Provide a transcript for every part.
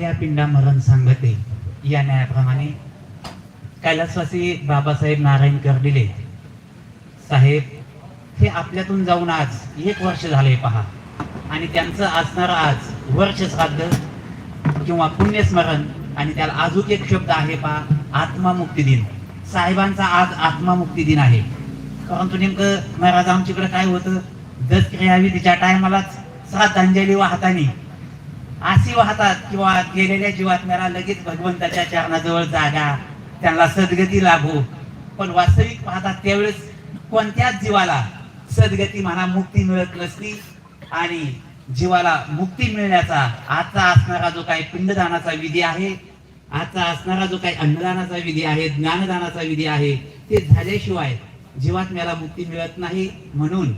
या पिंडा मरण सांगते. या न्यायाप्रमाणे कैलासवासी बाबासाहेब नारायण कर्डिले साहेब हे आपल्यातून जाऊन आज एक वर्ष झाले पहा. आणि त्यांचं असणार आज वर्ष श्राद्ध किंवा पुण्यस्मरण आणि त्याला अजून एक शब्द आहे पहा आत्मामुक्ती दिन. साहेबांचा आज आत्मामुक्ती दिन आहे. परंतु नेमकं महाराज आमच्याकडे काय होतं? दसक्रियाविधीच्या टायमालाच श्राद्धांजली वाहतानी अशी वाहतात किंवा गेलेल्या जीवात्म्याला लगेच भगवंताच्या चरणाजवळ जागा त्यांना सद्गती लाभो पण वास्तविक पाहतात त्यावेळेस कोणत्याच जीवाला सद्गती म्हणा मुक्ती मिळत नसती आणि जीवाला मुक्ती मिळण्याचा आजचा असणारा जो काही पिंडदानाचा विधी आहे आजचा असणारा जो काही अन्नदानाचा विधी आहे ज्ञानदानाचा विधी आहे ते झाल्याशिवाय जीवात्म्याला मुक्ती मिळत नाही. म्हणून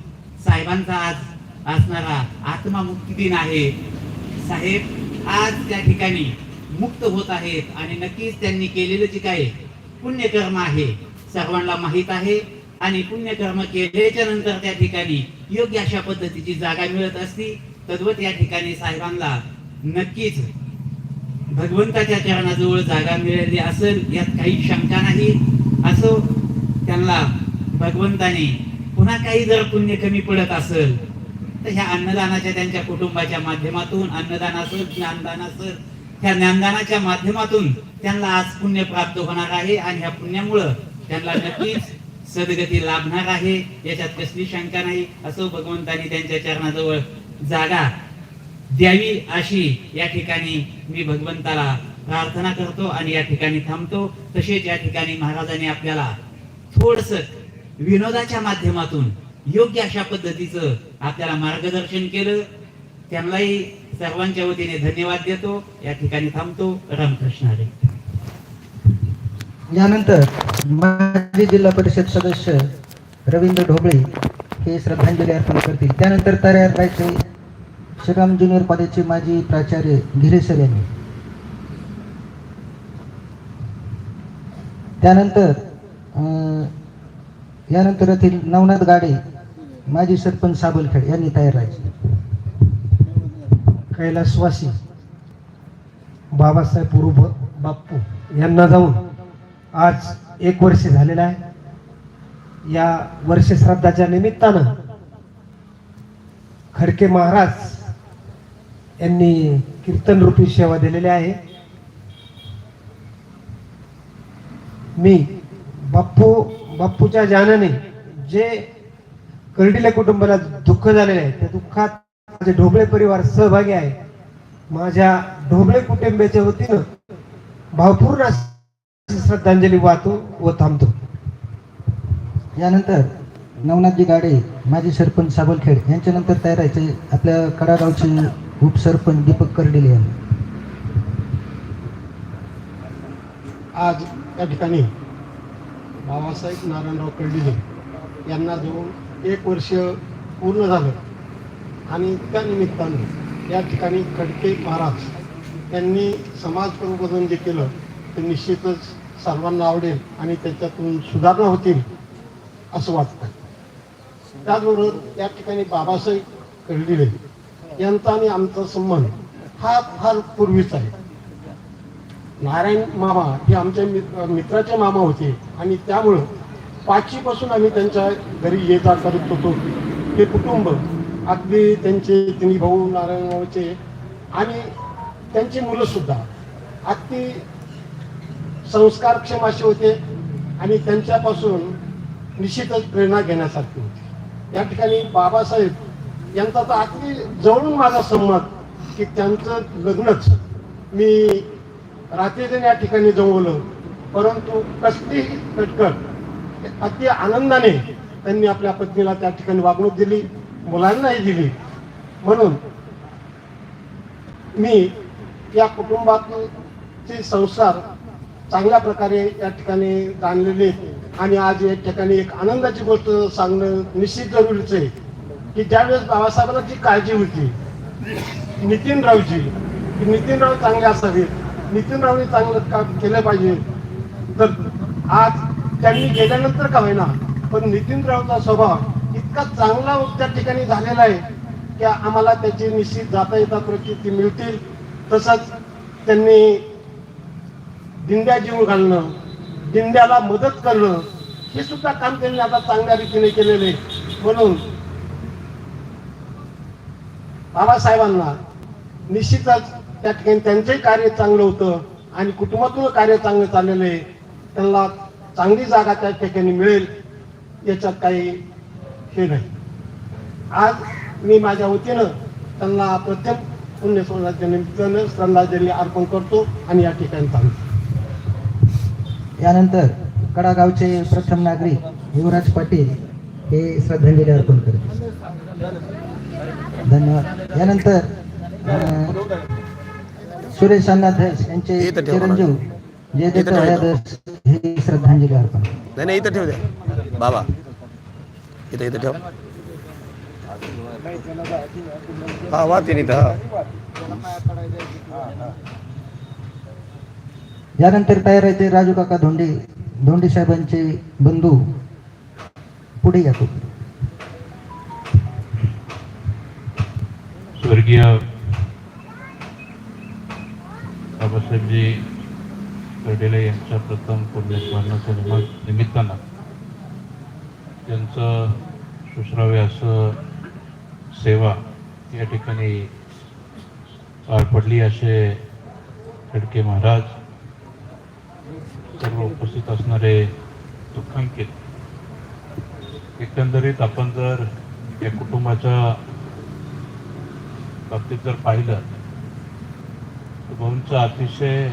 साहेबांचा आज असणारा आत्मा मुक्ती दिन आहे. साहेब आज त्या ठिकाणी मुक्त होत आहेत आणि नक्कीच त्यांनी केलेलं जे काही पुण्यकर्म आहे सर्वांना माहीत आहे आणि पुण्यकर्म केल्याच्यानंतर त्या ठिकाणी योग्य अशा पद्धतीची जागा मिळत असती तद्वत या ठिकाणी साहेबांना नक्कीच भगवंताच्या चरणाजवळ जागा मिळाली असेल यात काही शंका नाही. असो त्यांना भगवंताने पुन्हा काही जर पुण्य कमी पडत असेल तर ह्या अन्नदानाच्या त्यांच्या कुटुंबाच्या माध्यमातून अन्नदान असेल ज्ञानदान असेल ह्या ज्ञानदानाच्या माध्यमातून त्यांना आज पुण्य प्राप्त होणार आहे आणि ह्या पुण्यामुळं त्यांना नक्कीच सदगती लाभणार आहे. याच्यात कसली शंका नाही. असो भगवंतानी त्यांच्या चरणाजवळ जागा द्यावी अशी या ठिकाणी मी भगवंताला प्रार्थना करतो आणि या ठिकाणी थांबतो. तसेच या ठिकाणी महाराजांनी आपल्याला थोडस विनोदाच्या माध्यमातून योग्य अशा पद्धतीचं आपल्याला मार्गदर्शन केलं. त्यांनाही सर्वांच्या वतीने धन्यवाद देतो. या ठिकाणी थांबतो. रामकृष्ण हरे. यानंतर माजी जिल्हा परिषद सदस्य रवींद्र ढोबळे हे श्रद्धांजली अर्पण करतील. त्यानंतर तयार श्रीराम ज्युनियर कॉलेजचे माजी प्राचार्य गिरेसर यांनी. त्यानंतर अं, यानंतर येथील नवनाथ गाडे माजी सरपंच साबलखेड यांनी तयार राहायचे. कैलासवासी बाबासाहेब उर्फ बाप्पू यांना जाऊन आज एक वर्ष झालेलं आहे. या वर्ष श्राद्धाच्या निमित्तानं खडके महाराज यांनी कीर्तन रूपी सेवा दिलेली आहे. मी बाप्पू बाप्पूच्या जाण्याने जे कर्डिले कुटुंबाला दुःख झालेले आहे. त्या दुःखात माझे ढोबळे परिवार सहभागी आहे. माझ्या ढोबळे कुटुंबाच्या वतीनं भावपूर्ण श्रद्धांजली वाहतो व थांबतो. यानंतर नवनाथजी गाडे माजी सरपंच साबलखेड यांच्यानंतर तयार राहायचे आपल्या कडागावचे उपसरपंच दीपक कर्डिले यांनी. आज या ठिकाणी बाबासाहेब नारायणराव कर्डिले यांना जाऊन एक वर्ष पूर्ण झालं. आणि त्या निमित्तानं या ठिकाणी खडके महाराज यांनी समाज प्रबोधन जे केलं ते निश्चितच सर्वांना आवडेल आणि त्याच्यातून सुधारणा होतील असं वाटतं त्याचबरोबर या ठिकाणी बाबासाहेब कर्डिले यांचा आणि आमचा संबंध हा फार पूर्वीचा आहे. नारायण मामा हे आमच्या मित्र मित्राचे मामा होते आणि त्यामुळं पाचवीपासून आम्ही त्यांच्या घरी ये जा करत होतो. ते कुटुंब अगदी त्यांचे तिन्ही भाऊ नारायण आणि त्यांची मुलंसुद्धा अगदी संस्कारक्षम असे होते आणि त्यांच्यापासून निश्चितच प्रेरणा घेण्यासारखी होती. या ठिकाणी बाबासाहेब यांचा तर अगदी जवळून माझा संमत की त्यांचं लग्नच मी रात्रीचं या ठिकाणी जमवलं. परंतु कसलीही कटकट अति आनंदाने त्यांनी आपल्या पत्नीला त्या ठिकाणी वागणूक दिली मुलांनाही दिली. म्हणून मी या कुटुंबातचे संसार चांगल्या प्रकारे या ठिकाणी जाणलेले आणि आज या ठिकाणी एक आनंदाची गोष्ट सांगणं निश्चित जरुरीच आहे की ज्यावेळेस बाबासाहेबांना जी काळजी होती नितीनरावजी की नितीनराव चांगले असावेत नितीनरावने चांगलं काम केलं पाहिजे तर आज त्यांनी गेल्यानंतर का होईना पण नितीनरावचा स्वभाव इतका चांगला त्या ठिकाणी झालेला आहे की आम्हाला त्याची निश्चित जाता येता प्रचिती मिळतील तसंच त्यांनी दिंड्या जीव घालणं दिंड्याला मदत करणं हे सुद्धा काम त्यांनी आता चांगल्या रीतीने केलेले आहे. म्हणून बाबासाहेबांना निश्चितच त्या ठिकाणी त्यांचंही कार्य चांगलं होतं आणि कुटुंबातून कार्य चांगलं चाललेलं आहे त्यांना चांगली जागा त्या ठिकाणी मिळेल याच्यात काही हे नाही. आज मी माझ्या वतीनं त्यांना प्रथम पुण्यस्मरणाच्या निमित्तानं श्रद्धांजली अर्पण करतो आणि या ठिकाणी थांबतो. यानंतर कडा गावचे प्रथम नागरिक युवराज पाटील हे श्रद्धांजली अर्पण करतील. धन्यवाद. यानंतर सुरेश धस यांचे चिरंजीव जे हे श्रद्धांजली अर्पण नाही नाही इथं ठेव द्या बाबा इथं इथं ठेव. हा वाचीन इथं हा. यानंतर तयार आहे ते राजू काका धोंडे धोंडे साहेबांचे बंधू. पुढे या. स्वर्गीय बाबासाहेबजी कर्डिले यांच्या प्रथम पुण्यस्मरणाच्या निमा निमित्तानं त्यांचं सुश्राव्य असं सेवा या ठिकाणी पार पडली असे खडके महाराज सर्व उपस्थित असणारे दुःखांकित. एकंदरीत आपण जर या कुटुंबाच्या बाबतीत जर पाहिलं तर भाऊंचं अतिशय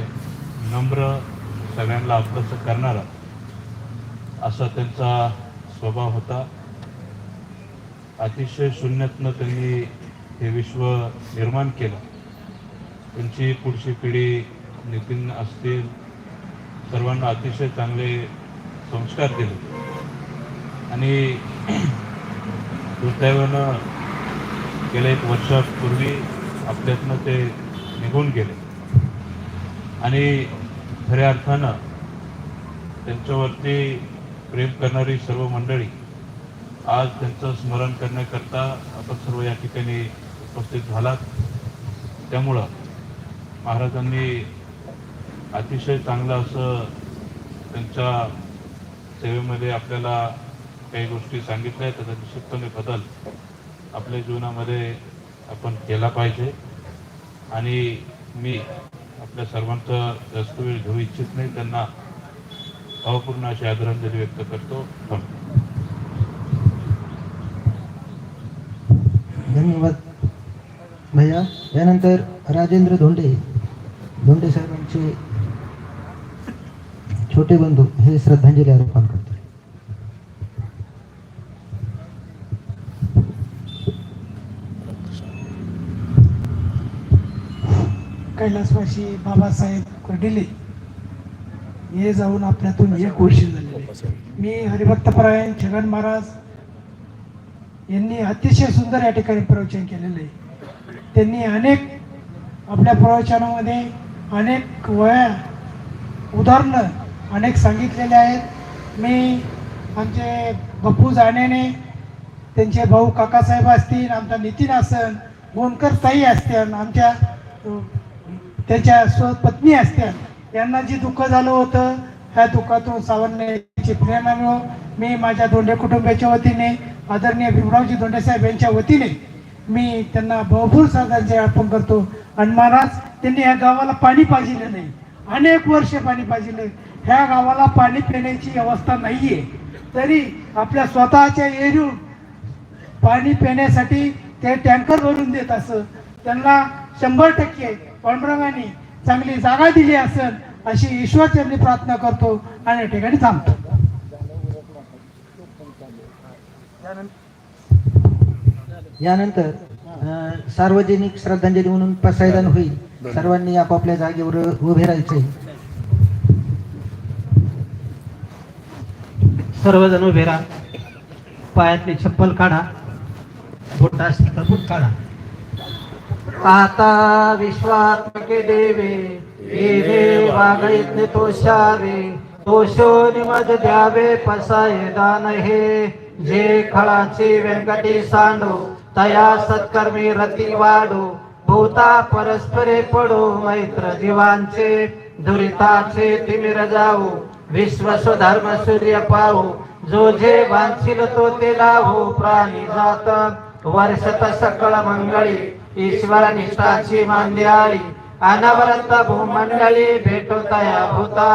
नम्र सगळ्यांना आपलंसं करणारा असा त्यांचा स्वभाव होता. अतिशय शून्यातनं त्यांनी हे विश्व निर्माण केलं. त्यांची पुढची पिढी नितीन असतील सर्वांना अतिशय चांगले संस्कार दिले. आणि दुर्दैवानं गेल्या एक वर्षापूर्वी आपल्यातनं ते निघून गेले. आणि खऱ्या अर्थानं त्यांच्यावरती प्रेम करणारी सर्व मंडळी आज त्यांचं स्मरण करण्याकरता आपण सर्व या ठिकाणी उपस्थित झालात. त्यामुळं महाराजांनी अतिशय चांगलं असं त्यांच्या सेवेमध्ये आपल्याला काही गोष्टी सांगितल्या त्याचा निश्चितपणे बदल आपल्या जीवनामध्ये आपण केला पाहिजे. आणि मी आपल्या सर्वांचा जास्त वेळ घेऊ इच्छित नाही त्यांना भावपूर्ण अशी आदरांजली व्यक्त करतो. धन्यवाद. भैया यानंतर राजेंद्र धोंडे. धोंडे साहेबांचे छोटे बंधू हे श्रद्धांजली अर्पण करतात. कैलासवासी बाबासाहेब कर्डिले हे जाऊन आपल्यातून एक वर्ष झालेले मी हरिभक्तपरायण छगन महाराज यांनी अतिशय सुंदर या ठिकाणी प्रवचन केलेलं आहे. त्यांनी अनेक आपल्या प्रवचनामध्ये अनेक वया उदाहरणं अनेक सांगितलेले आहेत. मी आमचे बप्पू जाण्याने त्यांचे भाऊ काकासाहेब असतील आमचा नितीन असन गोंडकर ताई असतील आमच्या त्याच्या स्वपत्नी असत्या. यांना जे दुःख झालं होतं ह्या दुःखातून सावरण्याची प्रेरणा मिळो मी माझ्या धोंडे कुटुंबाच्या वतीने आदरणीय भीमरावजी धोंडेसाहेब यांच्या वतीने मी त्यांना भरपूर श्रद्धांजली अर्पण करतो. आणि महाराज त्यांनी या गावाला पाणी पाजिलं नाही. अनेक वर्ष पाणी पाजिलं. ह्या गावाला पाणी पिण्याची अवस्था नाहीये. तरी आपल्या स्वतःच्या एरियून पाणी पिण्यासाठी ते टँकर भरून देत असं. त्यांना शंभर टक्के पांडुरंगाने चांगली जागा दिली असेल अशी ईश्वरचरणी प्रार्थना करतो आणि या ठिकाणी थांबतो. यानंतर सार्वजनिक श्रद्धांजली म्हणून पसायदान होईल. सर्वांनी आपापल्या जागेवर उभे राहायचे. सर्वजण उभे राहा. पायातली चप्पल काढा. बुट काढा. आता विश्वात्मके देवे हे देव तोषावे तोषो निमज द्यावे पसाय दान हे. जे खळाची व्यंकटी सांडो तया सत्कर्मी रती वाढो भूता परस्परे पडू मैत्र जीवांचे दुरिताचे तिमिर जाऊ विश्व धर्म सूर्य पाहू जो जे वांछिल तो ते लावू प्राणी जात वर्षत सकळ मंगळी. ईश्वर निष्ठाची मांद्याळी अनवरत भूमंडली भेटो तया भूता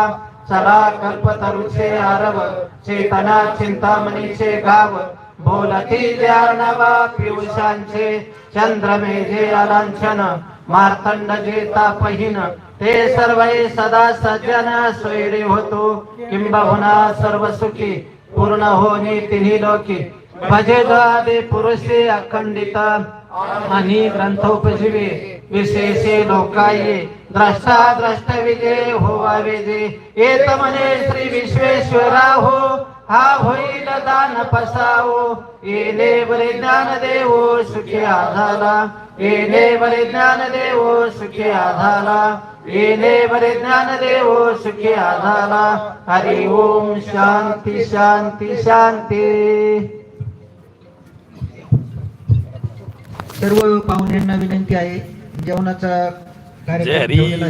चला कल्पतरुचे आरव चेतना चिंतामणीचे गाव बोलती ज्ञानवा पियुषांचे चंद्रमेघे अलांछन मार्तंड जे तापहीन ते सर्व सदा सज्जन स्वैरी होतो किंबहुना सर्व सुखी पूर्ण होणे तिन्ही लोकी भजे द्वादे पुरुषे अखंडित आणि ग्रंथोपजीवे विशेषे लोकाये द्रष्टा द्रष्ट विजय होवावे येत म्हणे श्री विश्वेश्वरा हो हा होईल दान पसावो। येले बरे ज्ञान देवो सुखी आधारा। येले बरे ज्ञान देवो सुखी आधाला येले बरे ज्ञान देवो सुखी आधाला हरि ओम शांती शांती शांती। सर्व पाहुण्यांना विनंती आहे जेवणाचा कार्यक्रम. ठेवलेला